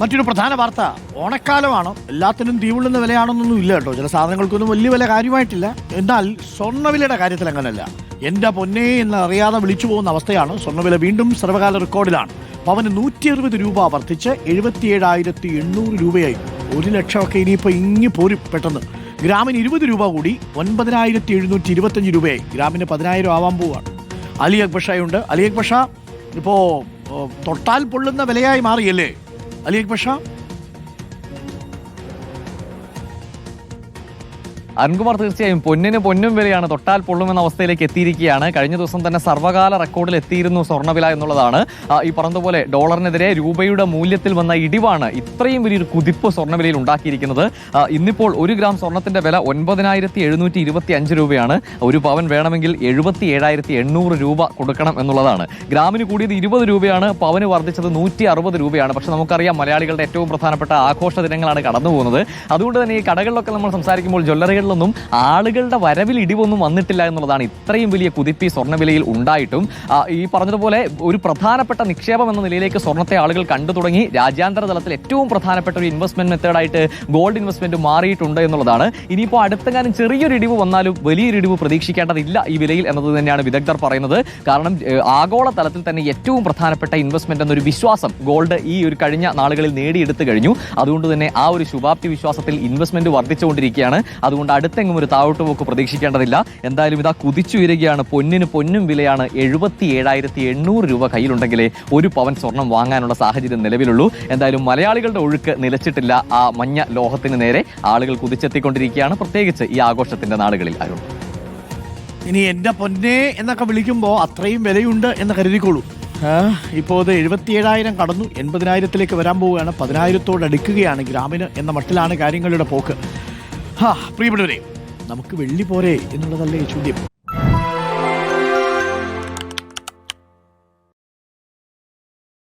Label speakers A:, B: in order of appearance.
A: മറ്റൊരു പ്രധാന വാർത്ത. ഓണക്കാലമാണ്. എല്ലാത്തിനും തീവുള്ളുന്ന വിലയാണെന്നൊന്നും ഇല്ല കേട്ടോ. ചില സാധനങ്ങൾക്കൊന്നും വലിയ വില കാര്യമായിട്ടില്ല. എന്നാൽ സ്വർണവിലയുടെ കാര്യത്തിൽ അങ്ങനല്ല. എന്റെ പൊന്നെ എന്ന് അറിയാതെ വിളിച്ചു പോകുന്ന അവസ്ഥയാണ് സ്വർണവില വീണ്ടും സർവകാല റെക്കോർഡിലാണ്. പവന് നൂറ്റി അറുപത് രൂപ വർദ്ധിച്ച് എഴുപത്തിയേഴായിരത്തി എണ്ണൂറ് രൂപയായി. ഒരു ലക്ഷമൊക്കെ ഇനിയിപ്പോൾ ഇങ്ങി പോരും പെട്ടെന്ന്. ഗ്രാമിന് ഇരുപത് രൂപ കൂടി ഒൻപതിനായിരത്തി എഴുന്നൂറ്റി ഇരുപത്തഞ്ച് രൂപയായി. ഗ്രാമിന് പതിനായിരം ആവാൻ പോവുകയാണ് അലി അക്ബഷയുണ്ട്. അലി അക്ബഷ ഇപ്പോൾ തൊട്ടാൽ പൊള്ളുന്ന വിലയായി മാറിയല്ലേ? Ali Ekbaş Şah
B: അരുൺകുമാർ തീർച്ചയായും പൊന്നിന് പൊന്നും വിലയാണ് തൊട്ടാൽ പൊള്ളുമെന്ന അവസ്ഥയിലേക്ക് എത്തിയിരിക്കുകയാണ്. കഴിഞ്ഞ ദിവസം തന്നെ സർവകാല റെക്കോർഡിൽ എത്തിയിരുന്നു സ്വർണവില എന്നുള്ളതാണ്. ഈ പറഞ്ഞതുപോലെ ഡോളറിനെതിരെ രൂപയുടെ മൂല്യത്തിൽ വന്ന ഇടിവാണ് ഇത്രയും വലിയൊരു കുതിപ്പ് സ്വർണവിലയിൽ ഉണ്ടാക്കിയിരിക്കുന്നത്. ഇന്നിപ്പോൾ ഒരു ഗ്രാം സ്വർണത്തിന്റെ വില ഒൻപതിനായിരത്തി എഴുന്നൂറ്റി ഇരുപത്തി അഞ്ച് രൂപയാണ്. ഒരു പവൻ വേണമെങ്കിൽ എഴുപത്തി ഏഴായിരത്തി എണ്ണൂറ് രൂപ കൊടുക്കണം എന്നുള്ളതാണ്. ഗ്രാമിന് കൂടിയത് ഇരുപത് രൂപയാണ് പവന് വർദ്ധിച്ചത് നൂറ്റി അറുപത് രൂപയാണ്. പക്ഷെ നമുക്കറിയാം മലയാളികളുടെ ഏറ്റവും പ്രധാനപ്പെട്ട ആഘോഷ ദിനങ്ങളാണ് കടന്നു പോകുന്നത് അതുകൊണ്ട് തന്നെ ഈ കടകളിലൊക്കെ നമ്മൾ സംസാരിക്കുമ്പോൾ ജ്വല്ലറികളിലൊന്നും ആളുകളുടെ വരവിൽ ഇടിവൊന്നും വന്നിട്ടില്ല എന്നുള്ളതാണ് ഇത്രയും വലിയ കുതിപ്പി സ്വർണവിലയിൽ ഉണ്ടായിട്ടും. ഈ പറഞ്ഞതുപോലെ ഒരു പ്രധാനപ്പെട്ട നിക്ഷേപം എന്ന നിലയിലേക്ക് സ്വർണത്തെ ആളുകൾ കണ്ടു തുടങ്ങി. രാജ്യാന്തര തലത്തിൽ ഏറ്റവും പ്രധാനപ്പെട്ട ഒരു ഇൻവെസ്റ്റ്മെന്റ് മെത്തേഡായിട്ട് ഗോൾഡ് ഇൻവെസ്റ്റ്മെന്റ് മാറിയിട്ടുണ്ട് എന്നുള്ളതാണ്. ഇനിയിപ്പോൾ അടുത്തെങ്ങാനും ചെറിയൊരു ഇടിവ് വന്നാലും വലിയൊരു ഇടിവ് പ്രതീക്ഷിക്കേണ്ടതില്ല ഈ വിലയിൽ എന്നത് തന്നെയാണ് വിദഗ്ധർ പറയുന്നത്. കാരണം ആഗോള തലത്തിൽ തന്നെ ഏറ്റവും പ്രധാനപ്പെട്ട ഇൻവെസ്റ്റ്മെന്റ് എന്നൊരു വിശ്വാസം ഗോൾഡ് ഈ ഒരു കഴിഞ്ഞ നാളുകളിൽ നേടിയെടുത്തു കഴിഞ്ഞു. അതുകൊണ്ട് തന്നെ ആ ഒരു ശുഭാപ്തി വിശ്വാസത്തിൽ ഇൻവെസ്റ്റ്മെന്റ് വർദ്ധിച്ചുകൊണ്ടിരിക്കുകയാണ്. അതുകൊണ്ട് അടുത്തെങ്ങും ഒരു താഴോട്ട് പോക്ക് പ്രതീക്ഷിക്കേണ്ടതില്ല. എന്തായാലും ഇതാ കുതിച്ചുയരുകയാണ്. പൊന്നിന് പൊന്നും വിലയാണ് എഴുപത്തി ഏഴായിരത്തി എണ്ണൂറ് രൂപ കയ്യിലുണ്ടെങ്കിലേ ഒരു പവൻ സ്വർണം വാങ്ങാനുള്ള സാഹചര്യം നിലവിലുള്ളൂ. എന്തായാലും മലയാളികളുടെ ഒഴുക്ക് നിലച്ചിട്ടില്ല. ആ മഞ്ഞ ലോഹത്തിന് നേരെ ആളുകൾ കുതിച്ചെത്തിക്കൊണ്ടിരിക്കുകയാണ്. പ്രത്യേകിച്ച് ഈ ആഘോഷത്തിന്റെ നാളുകളിൽ അരുൺ.
A: ഇനി എന്റെ പൊന്നേ എന്നൊക്കെ വിളിക്കുമ്പോൾ അത്രയും വിലയുണ്ട് എന്ന് കരുതിക്കോളൂ. ഇപ്പോൾ ഇത് എഴുപത്തിയേഴായിരം കടന്നു എൺപതിനായിരത്തിലേക്ക് വരാൻ പോവുകയാണ്. പതിനായിരത്തോട് അടുക്കുകയാണ് ഗ്രാമിന് എന്ന മട്ടിലാണ് കാര്യങ്ങളുടെ പോക്ക്. ഹാ പ്രിയപ്പെട്ടവരെ നമുക്ക് വെള്ളി പോരെ എന്നുള്ളതല്ലേ ചോദ്യം.